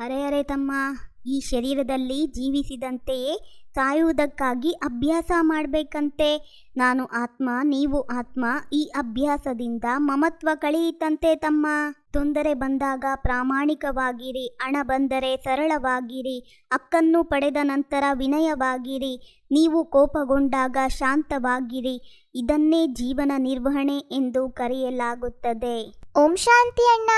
ಅರೆ ಅರೆ ತಮ್ಮ ಈ ಶರೀರದಲ್ಲಿ ಜೀವಿಸಿದಂತೆಯೇ ಸಾಯುವುದಕ್ಕಾಗಿ ಅಭ್ಯಾಸ ಮಾಡಬೇಕಂತೆ. ನಾನು ಆತ್ಮ, ನೀವು ಆತ್ಮ, ಈ ಅಭ್ಯಾಸದಿಂದ ಮಮತ್ವ ಕಳೆಯಿತಂತೆ ತಮ್ಮ. ತೊಂದರೆ ಬಂದಾಗ ಪ್ರಾಮಾಣಿಕವಾಗಿರಿ, ಹಣ ಬಂದರೆ ಸರಳವಾಗಿರಿ ಅಕ್ಕನ್ನು ಪಡೆದ ನಂತರ ವಿನಯವಾಗಿರಿ, ನೀವು ಕೋಪಗೊಂಡಾಗ ಶಾಂತವಾಗಿರಿ, ಇದನ್ನೇ ಜೀವನ ನಿರ್ವಹಣೆ ಎಂದು ಕರೆಯಲಾಗುತ್ತದೆ. ಓಂ ಶಾಂತಿ ಅಣ್ಣ.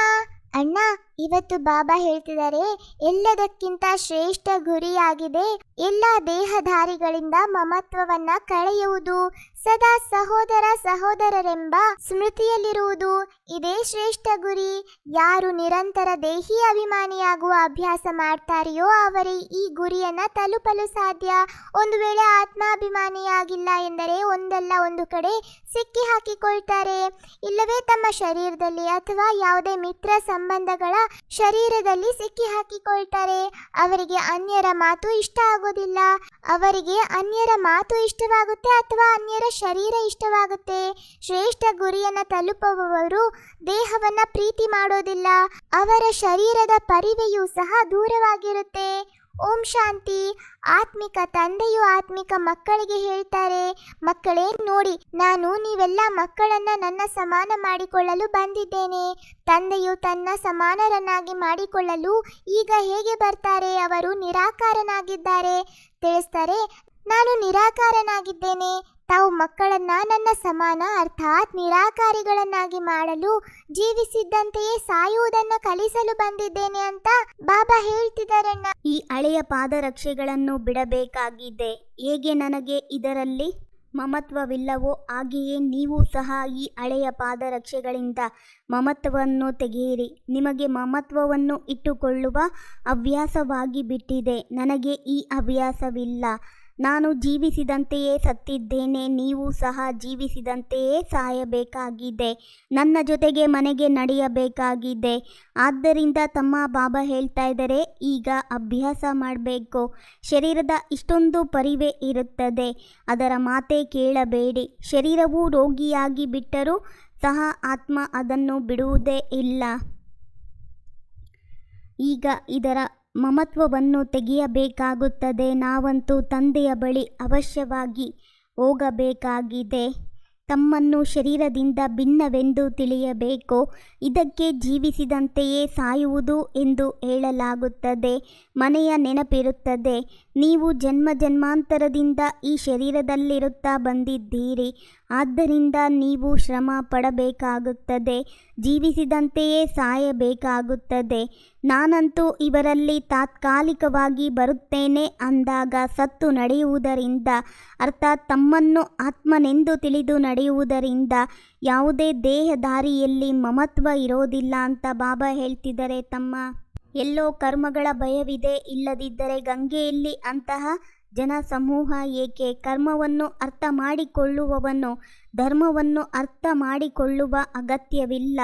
ಅಣ್ಣ ಇವತ್ತು ಬಾಬಾ ಹೇಳ್ತಿದ್ದಾರೆ, ಎಲ್ಲದಕ್ಕಿಂತ ಶ್ರೇಷ್ಠ ಗುರಿಯಾಗಿದೆ, ಎಲ್ಲ ದೇಹಧಾರಿಗಳಿಂದ ಮಮತ್ವವನ್ನ ಕಳೆಯುವುದು, ಸದಾ ಸಹೋದರ ಸಹೋದರರೆಂಬ ಸ್ಮೃತಿಯಲ್ಲಿರುವುದು ಇದೇ ಶ್ರೇಷ್ಠ ಗುರಿ. ಯಾರು ನಿರಂತರ ದೇಹಿ ಅಭಿಮಾನಿಯಾಗುವ ಅಭ್ಯಾಸ ಮಾಡ್ತಾರೆಯೋ ಅವರೇ ಈ ಗುರಿಯನ್ನ ತಲುಪಲು ಸಾಧ್ಯ. ಒಂದು ವೇಳೆ ಆತ್ಮಾಭಿಮಾನಿಯಾಗಿಲ್ಲ ಎಂದರೆ ಒಂದಲ್ಲ, ಒಂದು ಕಡೆ ಸಿಕ್ಕಿ ಹಾಕಿಕೊಳ್ತಾರೆ ಇಲ್ಲವೇ ತಮ್ಮ ಶರೀರದಲ್ಲಿ ಅಥವಾ ಯಾವುದೇ ಮಿತ್ರ ಸಂಬಂಧಗಳ ಶರೀರದಲ್ಲಿ ಸಿಕ್ಕಿ ಹಾಕಿಕೊಳ್ತಾರೆ. ಅವರಿಗೆ ಅನ್ಯರ ಮಾತು ಇಷ್ಟ ಆಗೋದಿಲ್ಲ. ಅವರಿಗೆ ಅನ್ಯರ ಮಾತು ಇಷ್ಟವಾಗುತ್ತೆ ಅಥವಾ ಅನ್ಯರ ಶರೀರ ಇಷ್ಟವಾಗುತ್ತೆ. ಶ್ರೇಷ್ಠ ಗುರಿಯನ್ನ ತಲುಪುವವರು ದೇಹವನ್ನ ಪ್ರೀತಿ ಮಾಡೋದಿಲ್ಲ. ಅವರ ಶರೀರದ ಪರಿವೆಯೂ ಸಹ ದೂರವಾಗಿರುತ್ತೆ. ಓಂ ಶಾಂತಿ. ಆತ್ಮಿಕ ತಂದೆಯು ಆತ್ಮಿಕ ಮಕ್ಕಳಿಗೆ ಹೇಳ್ತಾರೆ, ಮಕ್ಕಳೇ, ನೋಡಿ, ನಾನು ನೀವೆಲ್ಲ ಮಕ್ಕಳನ್ನ ನನ್ನ ಸಮಾನ ಮಾಡಿಕೊಳ್ಳಲು ಬಂದಿದ್ದೇನೆ. ತಂದೆಯು ತನ್ನ ಸಮಾನರನ್ನಾಗಿ ಮಾಡಿಕೊಳ್ಳಲು ಈಗ ಹೇಗೆ ಬರ್ತಾರೆ? ಅವರು ನಿರಾಕಾರನಾಗಿದ್ದಾರೆ. ತಿಳಿಸ್ತಾರೆ, ನಾನು ನಿರಾಕಾರನಾಗಿದ್ದೇನೆ. ತಾವು ಮಕ್ಕಳನ್ನ ನನ್ನ ಸಮಾನ, ಅರ್ಥಾತ್ ನಿರಾಕಾರಿಗಳನ್ನಾಗಿ ಮಾಡಲು ಜೀವಿಸಿದ್ದಂತೆಯೇ ಸಾಯುವುದನ್ನು ಕಲಿಸಲು ಬಂದಿದ್ದೇನೆ ಅಂತ ಬಾಬಾ ಹೇಳ್ತಿದ್ದಾರಣ್ಣ. ಈ ಹಳೆಯ ಪಾದರಕ್ಷೆಗಳನ್ನು ಬಿಡಬೇಕಾಗಿದೆ. ಹೇಗೆ ನನಗೆ ಇದರಲ್ಲಿ ಮಮತ್ವವಿಲ್ಲವೋ ಹಾಗೆಯೇ ನೀವು ಸಹ ಈ ಹಳೆಯ ಪಾದರಕ್ಷೆಗಳಿಂದ ಮಮತ್ವವನ್ನು ತೆಗೆಯಿರಿ. ನಿಮಗೆ ಮಮತ್ವವನ್ನು ಇಟ್ಟುಕೊಳ್ಳುವ ಹವ್ಯಾಸವಾಗಿ ಬಿಟ್ಟಿದೆ. ನನಗೆ ಈ ಹವ್ಯಾಸವಿಲ್ಲ. ನಾನು ಜೀವಿಸಿದಂತೆಯೇ ಸತ್ತಿದ್ದೇನೆ, ನೀವು ಸಹ ಜೀವಿಸಿದಂತೆಯೇ ಸಾಯಬೇಕಾಗಿದೆ. ನನ್ನ ಜೊತೆಗೆ ಮನೆಗೆ ನಡೆಯಬೇಕಾಗಿದೆ. ಆದ್ದರಿಂದ ತಮ್ಮ ಬಾಬಾ ಹೇಳ್ತಾ ಇದ್ದಾರೆ, ಈಗ ಅಭ್ಯಾಸ ಮಾಡಬೇಕು. ಶರೀರದ ಇಷ್ಟೊಂದು ಪರಿವೆ ಇರುತ್ತದೆ. ಅದರ ಮಾತೇ ಕೇಳಬೇಡಿ. ಶರೀರವು ರೋಗಿಯಾಗಿ ಬಿಟ್ಟರೂ ಸಹ ಆತ್ಮ ಅದನ್ನು ಬಿಡುವುದೇ ಇಲ್ಲ. ಈಗ ಇದರ ಮಮತ್ವವನ್ನು ತೆಗೆಯಬೇಕಾಗುತ್ತದೆ. ನಾವಂತೂ ತಂದೆಯ ಬಳಿ ಅವಶ್ಯವಾಗಿ ಹೋಗಬೇಕಾಗಿದೆ. ತಮ್ಮನ್ನು ಶರೀರದಿಂದ ಭಿನ್ನವೆಂದು ತಿಳಿಯಬೇಕು. ಇದಕ್ಕೆ ಜೀವಿಸಿದಂತೆಯೇ ಸಾಯುವುದು ಎಂದು ಹೇಳಲಾಗುತ್ತದೆ. ಮನೆಯ ನೆನಪಿರುತ್ತದೆ. ನೀವು ಜನ್ಮ ಜನ್ಮಾಂತರದಿಂದ ಈ ಶರೀರದಲ್ಲಿರುತ್ತಾ ಬಂದಿದ್ದೀರಿ. ಆದ್ದರಿಂದ ನೀವು ಶ್ರಮ ಪಡಬೇಕಾಗುತ್ತದೆ, ಜೀವಿಸಿದಂತೆಯೇ ಸಾಯಬೇಕಾಗುತ್ತದೆ. ನಾನಂತೂ ಇವರಲ್ಲಿ ತಾತ್ಕಾಲಿಕವಾಗಿ ಬರುತ್ತೇನೆ ಅಂದಾಗ ಸತ್ತು ನಡೆಯುವುದರಿಂದ, ಅರ್ಥಾತ್ ತಮ್ಮನ್ನು ಆತ್ಮನೆಂದು ತಿಳಿದು ನಡೆಯುವುದರಿಂದ ಯಾವುದೇ ದೇಹದಾರಿಯಲ್ಲಿ ಮಮತ್ವ ಇರೋದಿಲ್ಲ ಅಂತ ಬಾಬಾ ಹೇಳ್ತಿದ್ದಾರೆ ತಮ್ಮ. ಎಲ್ಲೋ ಕರ್ಮಗಳ ಭಯವಿದೆ, ಇಲ್ಲದಿದ್ದರೆ ಗಂಗೆಯಲ್ಲಿ ಅಂತಹ ಜನ ಸಮೂಹ ಏಕೆ ಕರ್ಮವನ್ನು ಅರ್ಥ ಮಾಡಿಕೊಳ್ಳುವವನು? ಧರ್ಮವನ್ನು ಅರ್ಥ ಮಾಡಿಕೊಳ್ಳುವ ಅಗತ್ಯವಿಲ್ಲ.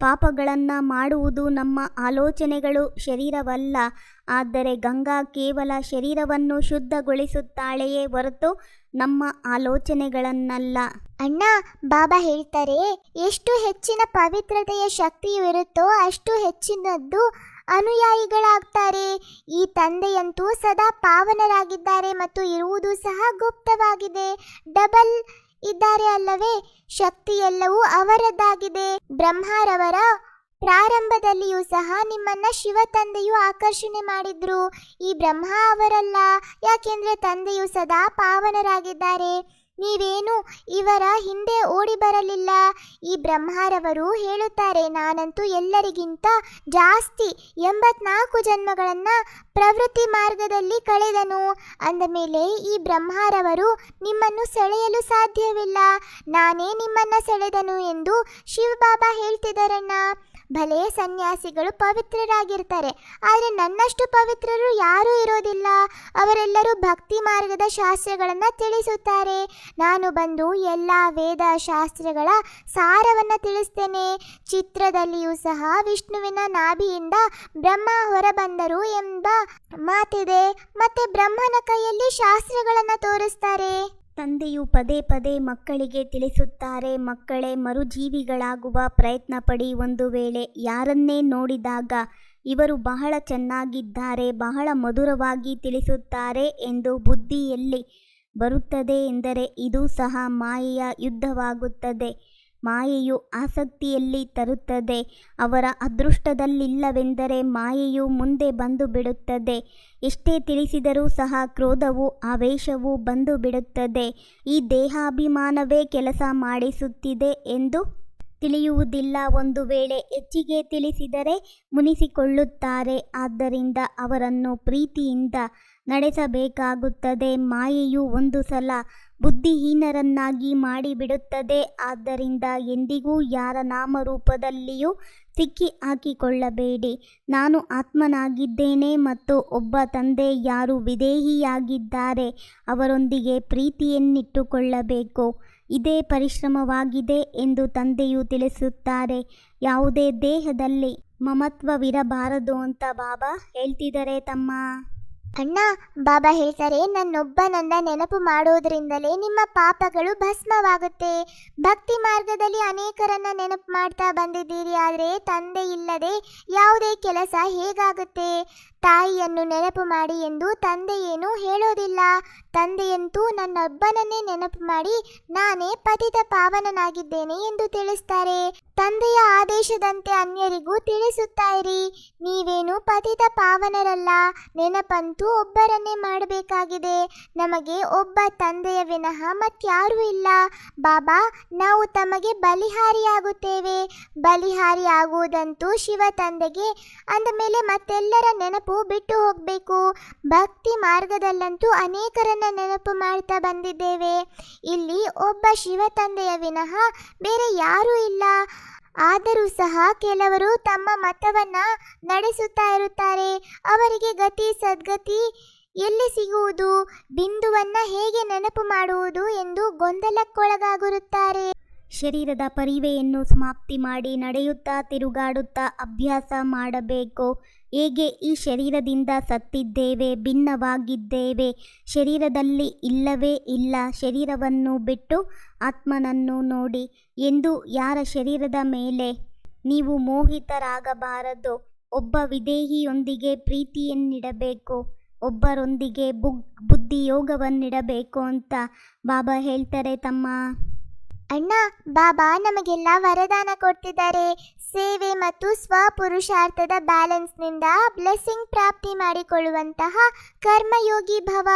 ಪಾಪಗಳನ್ನು ಮಾಡುವುದು ನಮ್ಮ ಆಲೋಚನೆಗಳು ಶರೀರವಲ್ಲ. ಆದರೆ ಗಂಗಾ ಕೇವಲ ಶರೀರವನ್ನು ಶುದ್ಧಗೊಳಿಸುತ್ತಾಳೆಯೇ ಹೊರತು ನಮ್ಮ ಆಲೋಚನೆಗಳನ್ನಲ್ಲ. ಅಣ್ಣ, ಬಾಬಾ ಹೇಳ್ತಾರೆ, ಎಷ್ಟು ಹೆಚ್ಚಿನ ಪವಿತ್ರತೆಯ ಶಕ್ತಿಯು ಇರುತ್ತೋ ಅಷ್ಟು ಹೆಚ್ಚಿನದ್ದು ಅನುಯಾಯಿಗಳಾಗ್ತಾರೆ. ಈ ತಂದೆಯಂತೂ ಸದಾ ಪಾವನರಾಗಿದ್ದಾರೆ ಮತ್ತು ಇರುವುದು ಸಹ ಗುಪ್ತವಾಗಿದೆ. ಡಬಲ್ ಇದ್ದಾರೆ ಅಲ್ಲವೇ? ಶಕ್ತಿ ಎಲ್ಲವೂ ಅವರದ್ದಾಗಿದೆ. ಬ್ರಹ್ಮರವರ ಪ್ರಾರಂಭದಲ್ಲಿಯೂ ಸಹ ನಿಮ್ಮನ್ನ ಶಿವ ತಂದೆಯು ಆಕರ್ಷಣೆ ಮಾಡಿದ್ರು. ಈ ಬ್ರಹ್ಮ ಅವರಲ್ಲ, ಯಾಕೆಂದ್ರೆ ತಂದೆಯು ಸದಾ ಪಾವನರಾಗಿದ್ದಾರೆ. ನೀವೇನು ಇವರ ಹಿಂದೆ ಓಡಿ ಬರಲಿಲ್ಲ. ಈ ಬ್ರಹ್ಮಾರವರು ಹೇಳುತ್ತಾರೆ, ನಾನಂತೂ ಎಲ್ಲರಿಗಿಂತ ಜಾಸ್ತಿ ಎಂಬತ್ನಾಲ್ಕು ಜನ್ಮಗಳನ್ನ ಪ್ರವೃತ್ತಿ ಮಾರ್ಗದಲ್ಲಿ ಕಳೆದನು. ಅಂದ ಮೇಲೆ ಈ ಬ್ರಹ್ಮಾರವರು, ನಿಮ್ಮನ್ನು ಸೆಳೆಯಲು ಸಾಧ್ಯವಿಲ್ಲ. ನಾನೇ ನಿಮ್ಮನ್ನ ಸೆಳೆದನು ಎಂದು ಶಿವಬಾಬಾ ಹೇಳ್ತಿದ್ದಾರಣ್ಣ. ಭಲೆ ಸನ್ಯಾಸಿಗಳು ಪವಿತ್ರರಾಗಿರ್ತಾರೆ, ಆದರೆ ನನ್ನಷ್ಟು ಪವಿತ್ರರು ಯಾರೂ ಇರೋದಿಲ್ಲ. ಅವರೆಲ್ಲರೂ ಭಕ್ತಿ ಮಾರ್ಗದ ಶಾಸ್ತ್ರಗಳನ್ನು ತಿಳಿಸುತ್ತಾರೆ. ನಾನು ಬಂದು ಎಲ್ಲ ವೇದ ಶಾಸ್ತ್ರಗಳ ಸಾರವನ್ನು ತಿಳಿಸ್ತೇನೆ. ಚಿತ್ರದಲ್ಲಿಯೂ ಸಹ ವಿಷ್ಣುವಿನ ನಾಭಿಯಿಂದ ಬ್ರಹ್ಮ ಹೊರಬಂದರು ಎಂಬ ಮಾತಿದೆ. ಮತ್ತೆ ಬ್ರಹ್ಮನ ಕೈಯಲ್ಲಿ ಶಾಸ್ತ್ರಗಳನ್ನು ತೋರಿಸ್ತಾರೆ. ತಂದೆಯು ಪದೇ ಪದೇ ಮಕ್ಕಳಿಗೆ ತಿಳಿಸುತ್ತಾರೆ. ಮಕ್ಕಳೇ ಮರುಜೀವಿಗಳಾಗುವ ಪ್ರಯತ್ನ ಪಡಿ ಒಂದು ವೇಳೆ ಯಾರನ್ನೇ ನೋಡಿದಾಗ ಇವರು ಬಹಳ ಚೆನ್ನಾಗಿದ್ದಾರೆ, ಬಹಳ ಮಧುರವಾಗಿ ತಿಳಿಸುತ್ತಾರೆ ಎಂದು ಬುದ್ಧಿಯಲ್ಲಿ ಬರುತ್ತದೆ ಎಂದರೆ ಇದು ಸಹ ಮಾಯೆಯ ಯುದ್ಧವಾಗುತ್ತದೆ. ಮಾಯೆಯು ಆಸಕ್ತಿಯಲ್ಲಿ ತರುತ್ತದೆ. ಅವರ ಅದೃಷ್ಟದಲ್ಲಿಲ್ಲವೆಂದರೆ ಮಾಯೆಯು ಮುಂದೆ ಬಂದು ಬಿಡುತ್ತದೆ ಎಷ್ಟೇ ತಿಳಿಸಿದರೂ ಸಹ ಕ್ರೋಧವು ಆವೇಶವು ಬಂದು ಬಿಡುತ್ತದೆ ಈ ದೇಹಾಭಿಮಾನವೇ ಕೆಲಸ ಮಾಡಿಸುತ್ತಿದೆ ಎಂದು ತಿಳಿಯುವುದಿಲ್ಲ. ಒಂದು ವೇಳೆ ಹೆಚ್ಚಿಗೆ ತಿಳಿಸಿದರೆ ಮುನಿಸಿಕೊಳ್ಳುತ್ತಾರೆ. ಆದ್ದರಿಂದ ಅವರನ್ನು ಪ್ರೀತಿಯಿಂದ ನಡೆಸಬೇಕಾಗುತ್ತದೆ. ಮಾಯೆಯು ಒಂದು ಸಲ ಬುದ್ಧಿಹೀನರನ್ನಾಗಿ ಮಾಡಿಬಿಡುತ್ತದೆ. ಆದ್ದರಿಂದ ಎಂದಿಗೂ ಯಾರ ನಾಮರೂಪದಲ್ಲಿಯೂ ಸಿಕ್ಕಿ ಹಾಕಿಕೊಳ್ಳಬೇಡಿ ನಾನು ಆತ್ಮನಾಗಿದ್ದೇನೆ ಮತ್ತು ಒಬ್ಬ ತಂದೆ ಯಾರು ವಿದೇಹಿಯಾಗಿದ್ದಾರೆ ಅವರೊಂದಿಗೆ ಪ್ರೀತಿಯನ್ನಿಟ್ಟುಕೊಳ್ಳಬೇಕು. ಇದೇ ಪರಿಶ್ರಮವಾಗಿದೆ ಎಂದು ತಂದೆಯು ತಿಳಿಸುತ್ತಾರೆ. ಯಾವುದೇ ದೇಹದಲ್ಲಿ ಮಮತ್ವವಿರಬಾರದು ಅಂತ ಬಾಬಾ ಹೇಳ್ತಿದ್ದಾರೆ ತಮ್ಮ. ಅಣ್ಣ, ಬಾಬಾ ಹೇಳ್ತಾರೆ, ನನ್ನೊಬ್ಬನನ್ನ ನೆನಪು ಮಾಡೋದ್ರಿಂದಲೇ ನಿಮ್ಮ ಪಾಪಗಳು ಭಸ್ಮವಾಗುತ್ತೆ. ಭಕ್ತಿ ಮಾರ್ಗದಲ್ಲಿ ಅನೇಕರನ್ನ ನೆನಪು ಮಾಡ್ತಾ ಬಂದಿದ್ದೀರಿ, ಆದರೆ ತಂದೆ ಇಲ್ಲದೆ ಯಾವುದೇ ಕೆಲಸ ಹೇಗಾಗುತ್ತೆ? ತಾಯಿಯನ್ನು ನೆನಪು ಮಾಡಿ ಎಂದು ತಂದೆ ಏನೂ ಹೇಳೋದಿಲ್ಲ. ತಂದೆಯಂತೂ ನನ್ನೊಬ್ಬನನ್ನೇ ನೆನಪು ಮಾಡಿ ನಾನೇ ಪತಿತ ಪಾವನನಾಗಿದ್ದೇನೆ ಎಂದು ತಿಳಿಸ್ತಾರೆ. ತಂದೆಯ ಆದೇಶದಂತೆ ಅನ್ಯರಿಗೂ ತಿಳಿಸುತ್ತಾ ಇರಿ ನೀವೇನು ಪತಿತ ಪಾವನರಲ್ಲ. ನೆನಪಂತೂ ಒಬ್ಬರನ್ನೇ ಮಾಡಬೇಕಾಗಿದೆ. ನಮಗೆ ಒಬ್ಬ ತಂದೆಯ ವಿನಃ ಮತ್ಯಾರೂ ಇಲ್ಲ. ಬಾಬಾ, ನಾವು ತಮಗೆ ಬಲಿಹಾರಿಯಾಗುತ್ತೇವೆ. ಬಲಿಹಾರಿ ಆಗುವುದಂತೂ ಶಿವ ತಂದೆಗೆ ಅಂದಮೇಲೆ ಮತ್ತೆಲ್ಲರ ನೆನಪು ಬಿಟ್ಟು ಹೋಗಬೇಕು. ಭಕ್ತಿ ಮಾರ್ಗದಲ್ಲಂತೂ ಅನೇಕರನ್ನ ನೆನಪು ಮಾಡ್ತಾ ಬಂದಿದ್ದೇವೆ. ಇಲ್ಲಿ ಒಬ್ಬ ಶಿವ ತಂದೆಯ ವಿನಃ ಬೇರೆ ಯಾರೂ ಇಲ್ಲ. ಆದರೂ ಸಹ ಕೆಲವರು ತಮ್ಮ ಮತವನ್ನ ನಡೆಸುತ್ತಾ ಇರುತ್ತಾರೆ. ಅವರಿಗೆ ಗತಿ, ಸದ್ಗತಿ ಎಲ್ಲಿ ಸಿಗುವುದು? ಬಿಂದುವನ್ನ ಹೇಗೆ ನೆನಪು ಮಾಡುವುದು ಎಂದು ಗೊಂದಲಕ್ಕೊಳಗಾಗಿರುತ್ತಾರೆ ಶರೀರದ ಪರಿವೆಯನ್ನು ಸಮಾಪ್ತಿ ಮಾಡಿ ನಡೆಯುತ್ತಾ, ತಿರುಗಾಡುತ್ತಾ ಅಭ್ಯಾಸ ಮಾಡಬೇಕು. ಹೇಗೆ ಈ ಶರೀರದಿಂದ ಸತ್ತಿದ್ದೇವೆ, ಭಿನ್ನವಾಗಿದ್ದೇವೆ, ಶರೀರದಲ್ಲಿ ಇಲ್ಲವೇ ಇಲ್ಲ, ಶರೀರವನ್ನು ಬಿಟ್ಟು ಆತ್ಮನನ್ನು ನೋಡಿ ಎಂದು ಯಾರ ಶರೀರದ ಮೇಲೆ ನೀವು ಮೋಹಿತರಾಗಬಾರದು. ಒಬ್ಬ ವಿದೇಹಿಯೊಂದಿಗೆ ಪ್ರೀತಿಯನ್ನಿಡಬೇಕು, ಒಬ್ಬರೊಂದಿಗೆ ಬುಗ್, ಬುದ್ಧಿಯೋಗವನ್ನಿಡಬೇಕು ಅಂತ ಬಾಬಾ ಹೇಳ್ತಾರೆ ತಮ್ಮ. ಅಣ್ಣ, ಬಾಬಾ ನಮಗೆಲ್ಲ ವರದಾನ ಕೊಡ್ತಿದ್ದಾರೆ. ಸೇವೆ ಮತ್ತು ಸ್ವಪುರುಷಾರ್ಥದ ಬ್ಯಾಲೆನ್ಸ್ನಿಂದ ಬ್ಲೆಸ್ಸಿಂಗ್ ಪ್ರಾಪ್ತಿ ಮಾಡಿಕೊಳ್ಳುವಂತಹ ಕರ್ಮಯೋಗಿ ಭವ.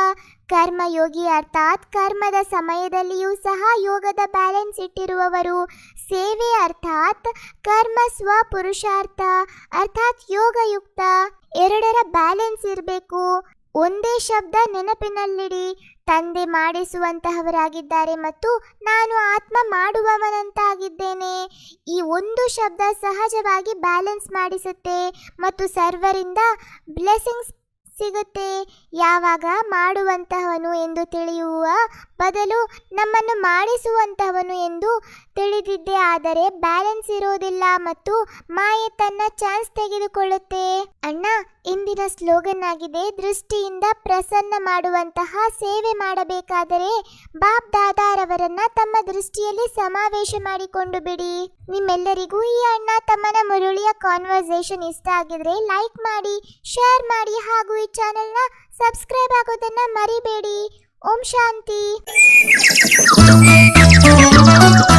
ಕರ್ಮಯೋಗಿ ಅರ್ಥಾತ್ ಕರ್ಮದ ಸಮಯದಲ್ಲಿಯೂ ಸಹ ಯೋಗದ ಬ್ಯಾಲೆನ್ಸ್ ಇಟ್ಟಿರುವವರು. ಸೇವೆ ಅರ್ಥಾತ್ ಕರ್ಮ ಸ್ವಪುರುಷಾರ್ಥ, ಅರ್ಥಾತ್ ಯೋಗಯುಕ್ತ. ಎರಡರ ಬ್ಯಾಲೆನ್ಸ್ ಇರಬೇಕು. ಒಂದೇ ಶಬ್ದ ನೆನಪಿನಲ್ಲಿಡಿ. ತಂದೆ ಮಾಡಿಸುವಂತಹವರಾಗಿದ್ದಾರೆ ಮತ್ತು ನಾನು ಆತ್ಮ ಮಾಡುವವನಂತಾಗಿದ್ದೇನೆ. ಈ ಒಂದು ಶಬ್ದ ಸಹಜವಾಗಿ ಬ್ಯಾಲೆನ್ಸ್ ಮಾಡಿಸುತ್ತೆ ಮತ್ತು ಸರ್ವರಿಂದ ಬ್ಲೆಸ್ಸಿಂಗ್ಸ್ ಸಿಗುತ್ತೆ. ಯಾವಾಗ ಮಾಡುವಂತಹವನು ಎಂದು ತಿಳಿಯುವ ಬದಲು ನಮ್ಮನ್ನು ಮಾಡಿಸುವಂತಹವನು ಎಂದು ತಿಳಿದಿದ್ದೆ. ಆದರೆ ಬ್ಯಾಲೆನ್ಸ್ ಇರೋದಿಲ್ಲ ಮತ್ತು ಮಾಯೆ ತನ್ನ ಚಾನ್ಸ್ ತೆಗೆದುಕೊಳ್ಳುತ್ತೆ. ಅಣ್ಣ, ಇಂದಿನ ಸ್ಲೋಗನ್ ಆಗಿದೆ ದೃಷ್ಟಿಯಿಂದ ಪ್ರಸನ್ನ ಮಾಡುವಂತಹ ಸೇವೆ ಮಾಡಬೇಕಾದರೆ ಬಾಬ್ ದಾದಾರವರನ್ನ ತಮ್ಮ ದೃಷ್ಟಿಯಲ್ಲಿ ಸಮಾವೇಶ ಮಾಡಿಕೊಂಡು ಬಿಡಿ. ನಿಮ್ಮೆಲ್ಲರಿಗೂ ಈ ಅಣ್ಣ ತಮ್ಮನ ಮುರುಳಿಯ ಕಾನ್ವರ್ಸೇಷನ್ ಇಷ್ಟ ಆಗಿದ್ರೆ ಲೈಕ್ ಮಾಡಿ ಶೇರ್ ಮಾಡಿ ಹಾಗೂ ಈ ಚಾನೆಲ್ನ ಸಬ್ಸ್ಕ್ರೈಬ್ ಆಗೋದನ್ನ ಮರಿಬೇಡಿ. ಓಂ ಶಾಂತಿ Thank you.